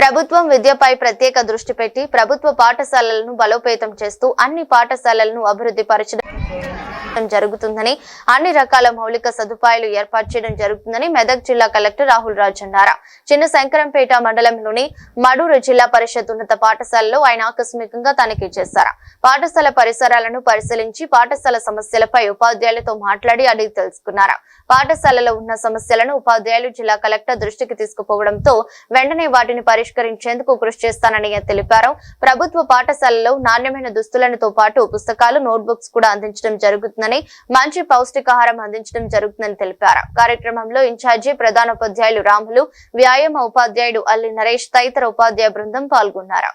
ప్రభుత్వం విద్యపై ప్రత్యేక దృష్టి పెట్టి ప్రభుత్వ పాఠశాలలను బలోపేతం చేస్తూ అన్ని పాఠశాలలను అభివృద్ధి పరచడం జరుగుతుందని అన్ని రకాల మౌలిక సదుపాయాలు ఏర్పాటు చేయడం జరుగుతుందని మెదక్ జిల్లా కలెక్టర్ రాహుల్ రాజ్ అన్నారు. చిన్న శంకరంపేట మండలంలోని మడూరు జిల్లా పరిషత్ ఉన్నత పాఠశాలలో ఆయన ఆకస్మికంగా తనిఖీ చేశారు. పాఠశాల పరిసరాలను పరిశీలించి పాఠశాల సమస్యలపై ఉపాధ్యాయులతో మాట్లాడి అడిగి తెలుసుకున్నారు. పాఠశాలలో ఉన్న సమస్యలను ఉపాధ్యాయులు జిల్లా కలెక్టర్ దృష్టికి తీసుకుపోవడంతో వెంటనే వాటిని పరిష్కరించేందుకు కృషి చేస్తానని తెలిపారు. ప్రభుత్వ పాఠశాలలో నాణ్యమైన దుస్తులతో పాటు పుస్తకాలు నోట్బుక్స్ కూడా అందించడం జరుగుతుందని మంచి పౌష్టికాహారం అందించడం జరుగుతుందని తెలిపారు. కార్యక్రమంలో ఇన్ఛార్జి ప్రధాన ఉపాధ్యాయులు రాములు వ్యాయామ ఉపాధ్యాయుడు అల్లి నరేష్ తదితర ఉపాధ్యాయ బృందం పాల్గొన్నారు.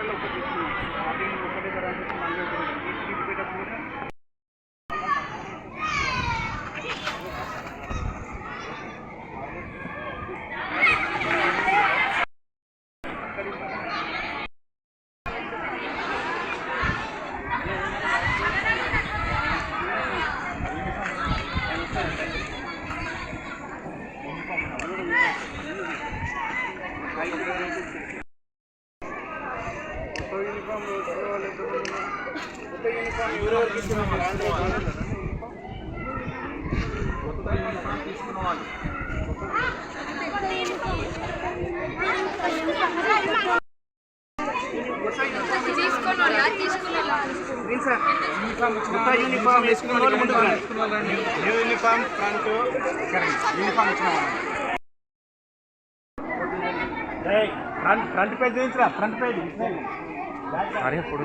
హాస్పిటల్లో ఒకటి ఒకటి కొత్త యూనిఫామ్ వేసుకున్న వాళ్ళు ముందుకు new uniform front uniform front front page చూపించరా? ఫ్రంట్ పేజ్ అరే ఫోటో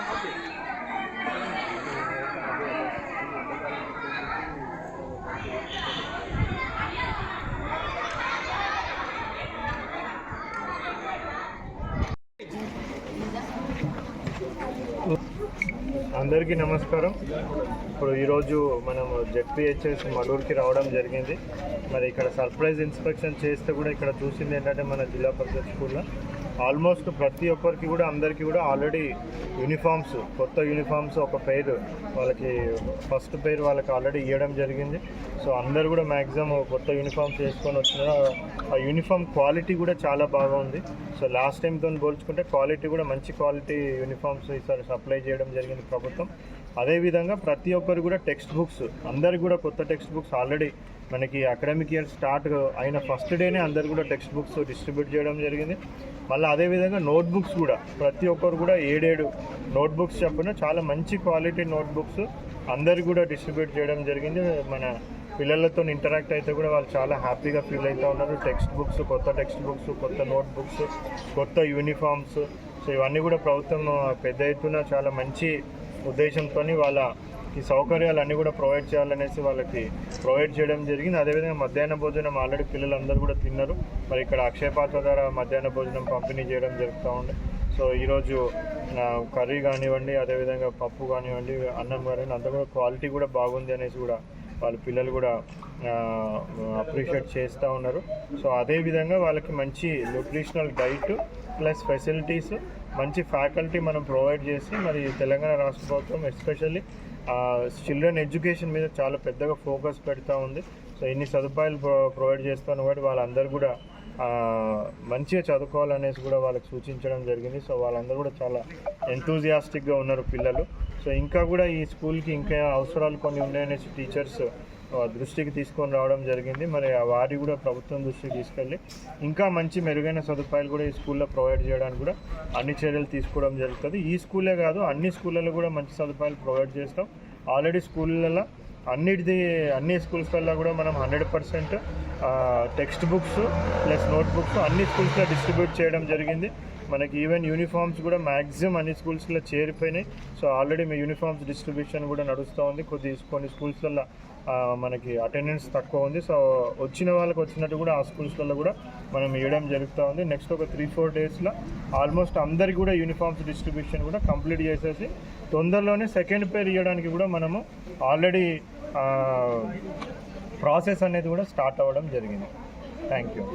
అందరికీ నమస్కారం. ఇప్పుడు ఈరోజు మనం జెడ్పిహెచ్ఎస్ మడూరుకి రావడం జరిగింది. మరి ఇక్కడ సర్ప్రైజ్ ఇన్స్పెక్షన్ చేస్తే కూడా ఇక్కడ చూసింది ఏంటంటే మన జిల్లా పరిషత్ స్కూల్లో. ఆల్మోస్ట్ ప్రతి ఒక్కరికి కూడా అందరికీ కూడా ఆల్రెడీ యూనిఫామ్స్ కొత్త యూనిఫామ్స్ ఒక పేరు వాళ్ళకి ఫస్ట్ పేరు వాళ్ళకి ఆల్రెడీ ఇవ్వడం జరిగింది. సో అందరు కూడా మ్యాక్సిమం కొత్త యూనిఫామ్స్ వేసుకొని వచ్చినారు ఆ యూనిఫామ్ క్వాలిటీ కూడా చాలా బాగా ఉంది. సో లాస్ట్ టైంతో పోల్చుకుంటే క్వాలిటీ కూడా మంచి క్వాలిటీ యూనిఫామ్స్ ఈసారి సప్లై చేయడం జరిగింది ప్రభుత్వం. అదేవిధంగా ప్రతి ఒక్కరు కూడా టెక్స్ట్ బుక్స్ అందరికి కూడా కొత్త టెక్స్ట్ బుక్స్ ఆల్రెడీ మనకి అకాడమిక్ ఇయర్ స్టార్ట్ అయిన ఫస్ట్ డేనే అందరు కూడా టెక్స్ట్ బుక్స్ డిస్ట్రిబ్యూట్ చేయడం జరిగింది. మళ్ళీ అదేవిధంగా నోట్బుక్స్ కూడా ప్రతి ఒక్కరు కూడా ఏడేడు నోట్బుక్స్ చెప్పిన చాలా మంచి క్వాలిటీ నోట్బుక్స్ అందరు కూడా డిస్ట్రిబ్యూట్ చేయడం జరిగింది. మన పిల్లలతో ఇంటరాక్ట్ అయితే కూడా వాళ్ళు చాలా హ్యాపీగా ఫీల్ అవుతూ ఉన్నారు. టెక్స్ట్ బుక్స్ కొత్త టెక్స్ట్ బుక్స్ కొత్త నోట్బుక్స్ కొత్త యూనిఫామ్స్ సో ఇవన్నీ కూడా ప్రభుత్వం పెద్ద ఎత్తున చాలా మంచి ఉద్దేశంతో వాళ్ళ సౌకర్యాలు అన్నీ కూడా ప్రొవైడ్ చేయాలనేసి వాళ్ళకి ప్రొవైడ్ చేయడం జరిగింది. అదేవిధంగా మధ్యాహ్న భోజనం ఆల్రెడీ పిల్లలందరూ కూడా తిన్నారు. మరి ఇక్కడ అక్షయపాత్ర ద్వారా మధ్యాహ్న భోజనం పంపిణీ చేయడం జరుగుతూ ఉంది. సో ఈరోజు కర్రీ కానివ్వండి అదేవిధంగా పప్పు కానివ్వండి అన్నం కానివ్వండి అంతా కూడా క్వాలిటీ కూడా బాగుంది అనేసి కూడా వాళ్ళ పిల్లలు కూడా అప్రిషియేట్ చేస్తూ ఉన్నారు. సో అదేవిధంగా వాళ్ళకి మంచి న్యూట్రిషనల్ డైట్ ప్లస్ ఫెసిలిటీస్ మంచి ఫ్యాకల్టీ మనం ప్రొవైడ్ చేసి మరి తెలంగాణ రాష్ట్ర ప్రభుత్వం ఎస్పెషల్లీ చిల్డ్రన్ ఎడ్యుకేషన్ మీద చాలా పెద్దగా ఫోకస్ పెడతా ఉంది. సో ఇన్ని సదుపాయాలు ప్రొ- ప్రొవైడ్ చేస్తాను కాబట్టి వాళ్ళందరూ కూడా మంచిగా చదువుకోవాలనేసి కూడా వాళ్ళకి సూచించడం జరిగింది. సో వాళ్ళందరూ కూడా చాలా ఎంతూజియాస్టిక్గా ఉన్నారు పిల్లలు. సో ఇంకా కూడా ఈ స్కూల్కి ఇంకా అవసరాలు కొన్ని ఉన్నాయనేసి టీచర్స్ దృష్టికి తీసుకొని రావడం జరిగింది. మరి ఆ వారి కూడా ప్రభుత్వం దృష్టికి తీసుకెళ్ళి ఇంకా మంచి మెరుగైన సదుపాయాలు కూడా ఈ స్కూల్లో ప్రొవైడ్ చేయడానికి కూడా అన్ని చర్యలు తీసుకోవడం జరుగుతుంది. ఈ స్కూలే కాదు అన్ని స్కూళ్ళలో కూడా మంచి సదుపాయాలు ప్రొవైడ్ చేస్తాం. ఆల్రెడీ స్కూళ్ళల్లో అన్నిటిది అన్ని స్కూల్స్ వల్ల కూడా మనం hundred percent text books plus note books అన్ని స్కూల్స్లో డిస్ట్రిబ్యూట్ చేయడం జరిగింది. మనకి ఈవెన్ యూనిఫామ్స్ కూడా మ్యాక్సిమం అన్ని స్కూల్స్లో చేరిపోయినాయి. సో ఆల్రెడీ మీ యూనిఫామ్స్ డిస్ట్రిబ్యూషన్ కూడా నడుస్తూ ఉంది. కొద్ది కొన్ని స్కూల్స్లలో మనకి అటెండెన్స్ తక్కువ ఉంది. సో వచ్చిన వాళ్ళకి వచ్చినట్టు కూడా ఆ స్కూల్స్లలో కూడా మనం ఇవ్వడం జరుగుతూ ఉంది. నెక్స్ట్ ఒక త్రీ ఫోర్ డేస్లో ఆల్మోస్ట్ అందరికి కూడా యూనిఫామ్స్ డిస్ట్రిబ్యూషన్ కూడా కంప్లీట్ చేసేసి తొందరలోనే సెకండ్ పేర్ ఇవ్వడానికి కూడా మనము ఆల్రెడీ ప్రాసెస్ అనేది కూడా స్టార్ట్ అవ్వడం జరిగింది. Thank you